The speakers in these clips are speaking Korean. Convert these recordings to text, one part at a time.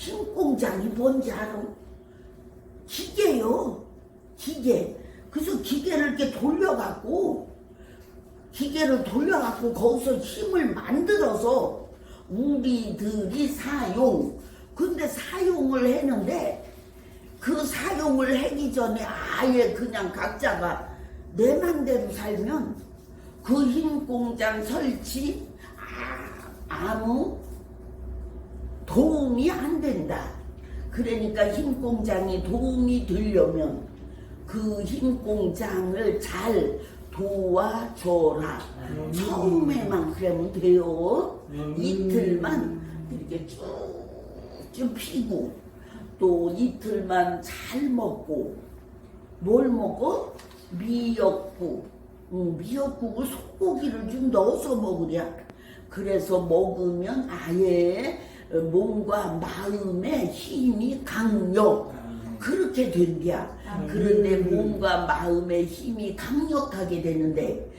힘 공장이 뭔지 알아? 기계요. 기계. 그래서 기계를 이렇게 돌려갖고 기계를 돌려갖고 거기서 힘을 만들어서 우리들이 사용. 근데 사용을 했는데 그 사용을 하기 전에 아예 그냥 각자가 내 맘대로 살면 그 힘 공장 설치 아, 아무 도움이 안 된다. 그러니까 힘 공장이 도움이 되려면 그 힘 공장을 잘 도와줘라. 처음에만 그러면 돼요. 이틀만 이렇게 쭉쭉 피고 또 이틀만 잘 먹고 뭘 먹어? 미역국. 음, 미역국을 소고기를 좀 넣어서 먹으랴. 그래서 먹으면 아예 몸과 마음의 힘이 강력. 그렇게 된디야. 그런데 몸과 마음의 힘이 강력하게 되는데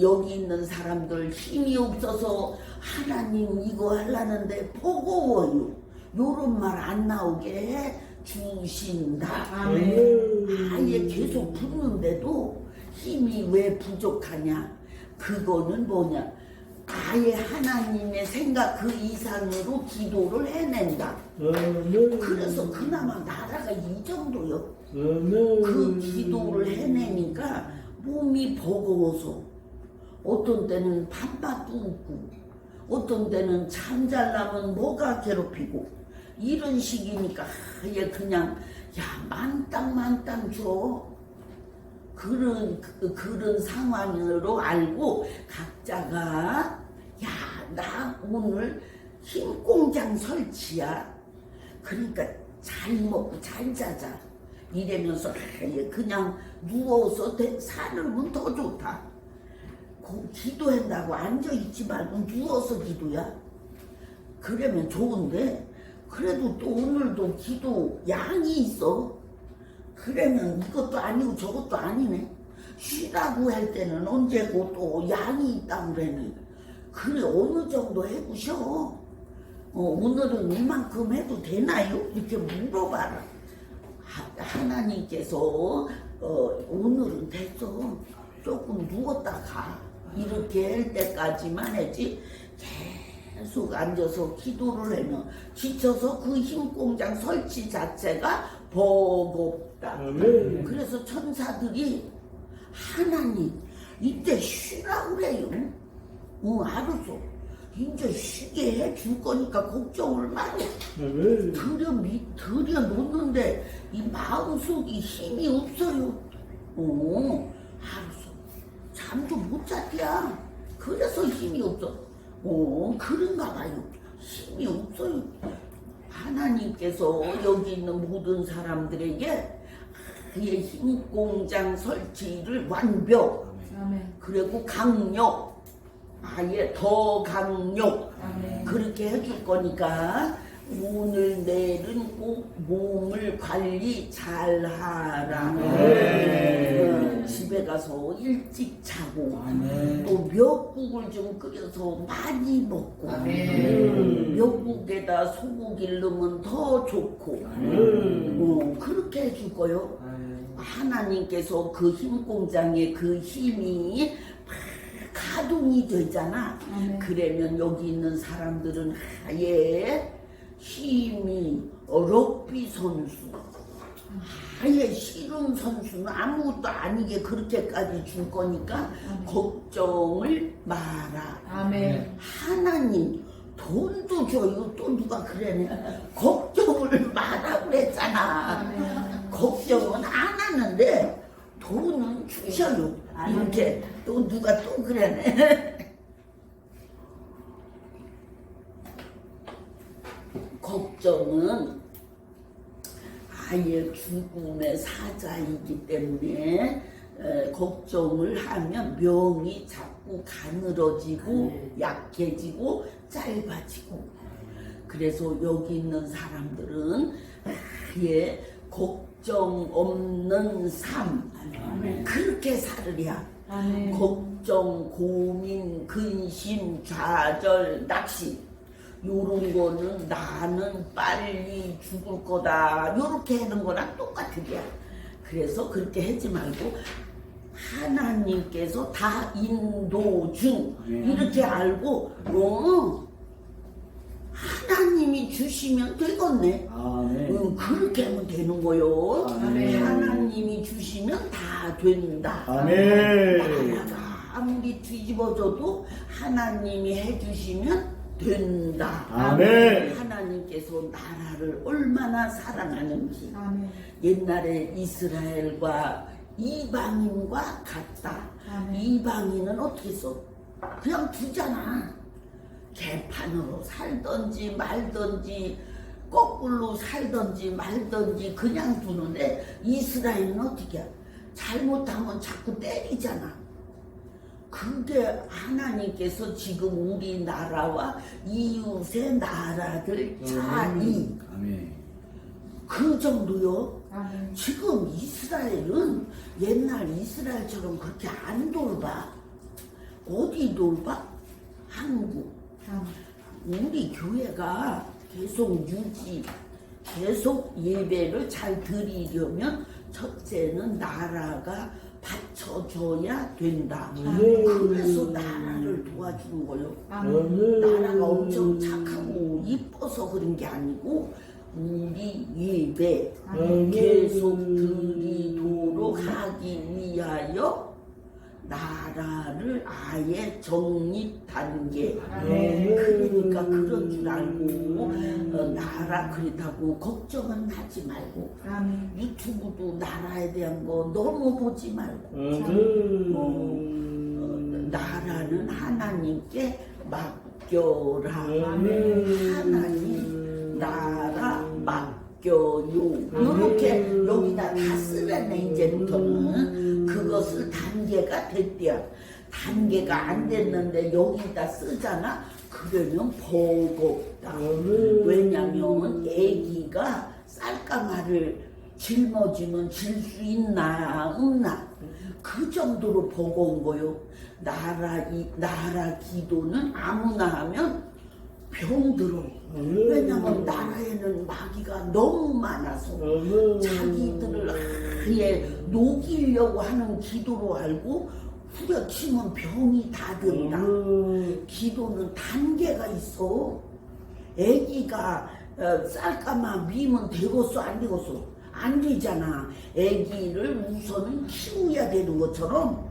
여기 있는 사람들 힘이 없어서 하나님 이거 하려는데 버거워요. 요런 말 안 나오게 주신다. 아예 계속 붙는데도 힘이 왜 부족하냐? 그거는 뭐냐? 아예 하나님의 생각 그 이상으로 기도를 해낸다. 그래서 그나마 나라가 이 정도요. 그 기도를 해내니까 몸이 버거워서 어떤 때는 밥맛도 없고 어떤 때는 잠잘라면 뭐가 괴롭히고 이런 식이니까 아예 그냥 야 만땅 만땅 줘 그런 그, 그런 상황으로 알고 각자가 야 나 오늘 힘 공장 설치야 그러니까 잘 먹고 잘 자자 이러면서 아예 그냥 누워서 대- 살으면 더 좋다. 고- 기도한다고 앉아 있지 말고 누워서 기도야. 그러면 좋은데 그래도 또 오늘도 기도 양이 있어. 그러면 이것도 아니고 저것도 아니네. 쉬라고 할 때는 언제고 또 양이 있다고 그러니. 그래 어느 정도 해보셔. 어, 오늘은 이만큼 해도 되나요? 이렇게 물어봐라. 하- 하나님께서 어, 오늘은 됐어. 조금 누웠다 가. 이렇게 할 때까지만 했지. 계속 앉아서 기도를 하면 지쳐서 그 힘 공장 설치 자체가 버겁다. 아멘. 그래서 천사들이 하나님 이때 쉬라고 그래요. 어, 알았어. 이제 쉬게 해줄 거니까 걱정을 마라. 들여 미, 들여 놓는데 이 마음속에 힘이 없어요. 어, 알았어. 잠도 못 잤디야. 그래서 힘이 없어. 어, 그런가 봐요. 힘이 없어요. 하나님께서 여기 있는 모든 사람들에게 그의 힘 공장 설치를 완벽. 그리고 강력, 아예 더 강력, 아멘. 그렇게 해줄 거니까 오늘 내일은 꼭 몸을 관리 잘 하라. 네. 어, 집에 가서 일찍 자고 아멘. 또 미역국을 좀 끓여서 많이 먹고 아멘. 미역국에다 소고기를 넣으면 더 좋고. 어, 그렇게 해줄 거요. 하나님께서 그 힘 공장에 그 힘이 막 가동이 되잖아. 아멘. 그러면 여기 있는 사람들은 아예 힘이 럭비 선수, 아예 씨름 선수는 아무것도 아니게 그렇게까지 줄 거니까 걱정을 마라. 아멘. 하나님 돈도 줘요. 또 누가 그러네. 걱정을 마라 그랬잖아. 아멘. 걱정은 안 하는데 돈은 주셔요. 이렇게 또 누가 또 그러네. 걱정은 아예 죽음의 사자이기 때문에 에, 걱정을 하면 명이 자꾸 가늘어지고 약해지고 짧아지고. 그래서 여기 있는 사람들은 아예 걱정 없는 삶 그렇게 살으랴 아멘. 걱정, 고민, 근심, 좌절, 낚시 요런 거는 나는 빨리 죽을 거다. 요렇게 하는 거랑 똑같으랴. 그래서 그렇게 하지 말고 하나님께서 다 인도중 네. 이렇게 알고 어 하나님이 주시면 되겠네. 아멘. 응, 그렇게 하면 되는 거요. 아멘. 하나님이 주시면 다 된다. 아멘. 나라가 아무리 뒤집어져도 하나님이 해주시면 된다. 아멘. 하나님께서 나라를 얼마나 사랑하는지 아멘. 옛날에 이스라엘과 이방인과 같다. 아멘. 이방인은 어떻게 써? 그냥 두잖아. 개판으로 살던지 말던지 거꾸로 살던지 말던지 그냥 두는데 이스라엘은 어떻게 해? 잘못하면 자꾸 때리잖아. 그게 하나님께서 지금 우리나라와 이웃의 나라들 차이 아멘. 그 정도요. 아멘. 지금 이스라엘은 옛날 이스라엘처럼 그렇게 안 돌봐. 어디 돌봐? 한국. 우리 교회가 계속 유지, 계속 예배를 잘 드리려면 첫째는 나라가 받쳐줘야 된다. 그래서 나라를 도와주는 거요. 아멘. 나라가 엄청 착하고 이뻐서 그런 게 아니고 우리 예배 아멘. 계속 드리도록 하기 위하여 나라를 아예 정립 단계 아멘. 그러니까 그런 줄 알고 어, 나라 그렇다고 걱정은 하지 말고 아멘. 유튜브도 나라에 대한 거 너무 보지 말고 어, 나라는 하나님께 맡겨라. 하나님 나라 맡겨요. 이렇게 여기다 다 쓰랬네 이제부터는 그것을 단계가 됐대요. 단계가 안 됐는데 여기다 쓰잖아. 그러면 버겁다. 왜냐면 애기가 쌀가마를 짊어지면 질 수 있나 없나 그 정도로 버거운 거요. 나라 이 나라 기도는 아무나 하면 병들어. 왜냐면 나라에는 마귀가 너무 많아서 자기들을 아예 녹이려고 하는 기도로 알고 후려치면 병이 다 된다. 기도는 단계가 있어. 애기가 어, 쌀까마 미면 되겠어 안 되겠어 안 되잖아. 애기를 우선은 키워야 되는 것처럼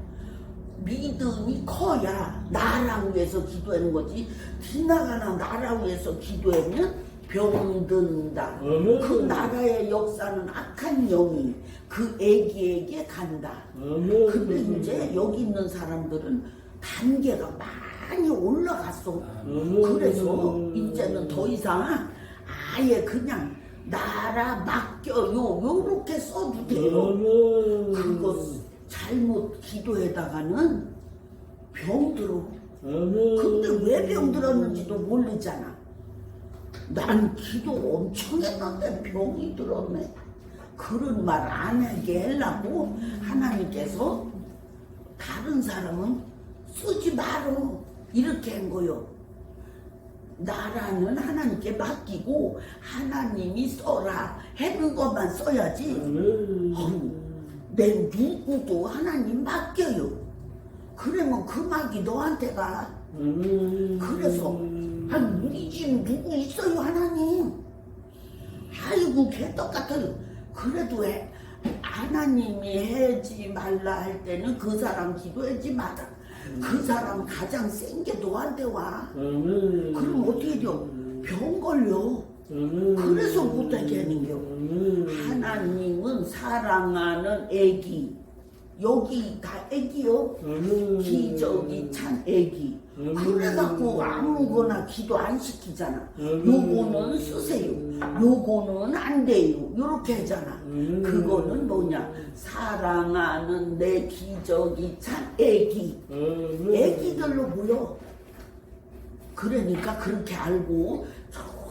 믿음이 커야 나라 위해서 기도하는 거지. 지나가나 나라 위해서 기도하면 병든다. 그 나라의 역사는 악한 영이 그 애기에게 간다. 근데 이제 여기 있는 사람들은 단계가 많이 올라갔어. 그래서 이제는 더 이상 아예 그냥 나라 맡겨요. 요렇게 써도 돼요. 그거 잘못 기도에다가는 병 들어. 근데 왜 병 들었는지도 모르잖아. 난 기도 엄청 했는데 병이 들었네. 그런 말 안 하게 하려고 하나님께서 다른 사람은 쓰지 말어. 이렇게 한 거요. 나라는 하나님께 맡기고 하나님이 써라 하는 것만 써야지. 어휴, 내 누구도 하나님 맡겨요. 그러면 그 막이 너한테 가. 그래서 아니 우리 집 누구 있어요 하나님. 아이고 개떡 같아요. 그래도 해. 하나님이 해지 말라 할 때는 그 사람 기도하지 마라. 그 사람 가장 센 게 너한테 와. 그럼 어떻게 돼요? 병 걸려. 그래서 못하게 하는 겨. 하나님은 사랑하는 애기. 여기 다 애기요. 기저귀 찬 애기. 그래갖고 아무거나 기도 안 시키잖아. 요거는 쓰세요. 요거는 안 돼요. 요렇게 하잖아. 그거는 뭐냐? 사랑하는 내 기저귀 찬 애기. 애기들로 보여. 그러니까 그렇게 알고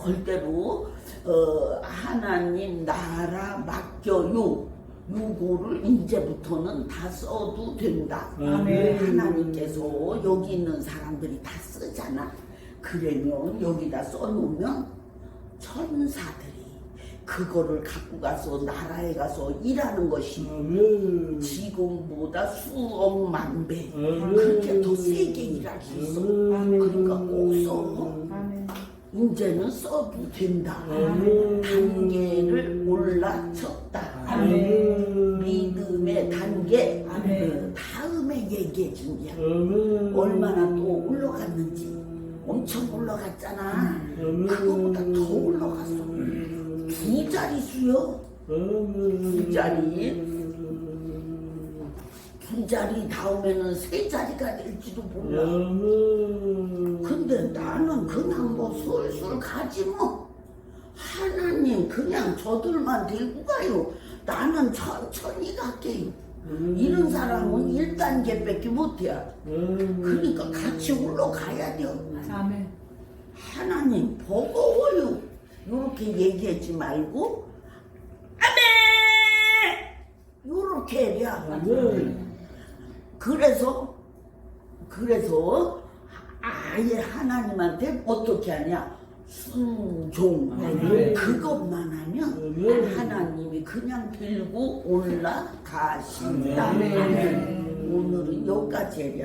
절대로 어, 하나님 나라 맡겨요. 요거를 이제부터는 다 써도 된다. 아멘. 하나님께서 여기 있는 사람들이 다 쓰잖아. 그러면 여기다 써놓으면 천사들이 그거를 갖고 가서 나라에 가서 일하는 것이 아멘. 지금보다 수억만 배 아멘. 그렇게 더 세게 일할 수 있어. 그러니까 꼭 써. 아멘. 이제는 써도 된다. 단계를 올라쳤다. 아멘. 믿음의 단계 아멘. 그 다음에 얘기해 준 거야. 아멘. 얼마나 또 올라갔는지 엄청 올라갔잖아. 그거보다 더 올라갔어. 두 자리 수요. 두 자리. 두 자리 다음에는 세 자리가 될지도 몰라. 근데 나는 그냥 뭐 술술 가지 뭐. 하나님 그냥 저들만 데리고 가요. 나는 천천히 갈게요. 이런 사람은 1단계밖에 못해. 그러니까 같이 올라가야 돼요. 아멘. 하나님 버거워요. 이렇게 얘기하지 말고 아멘. 이렇게 해야. 그래서 그래서 아예 하나님한테 어떻게 하냐 순종 아멘. 그것만 하면 아멘. 하나님이 그냥 들고 올라가신다. 오늘은 여기까지 해야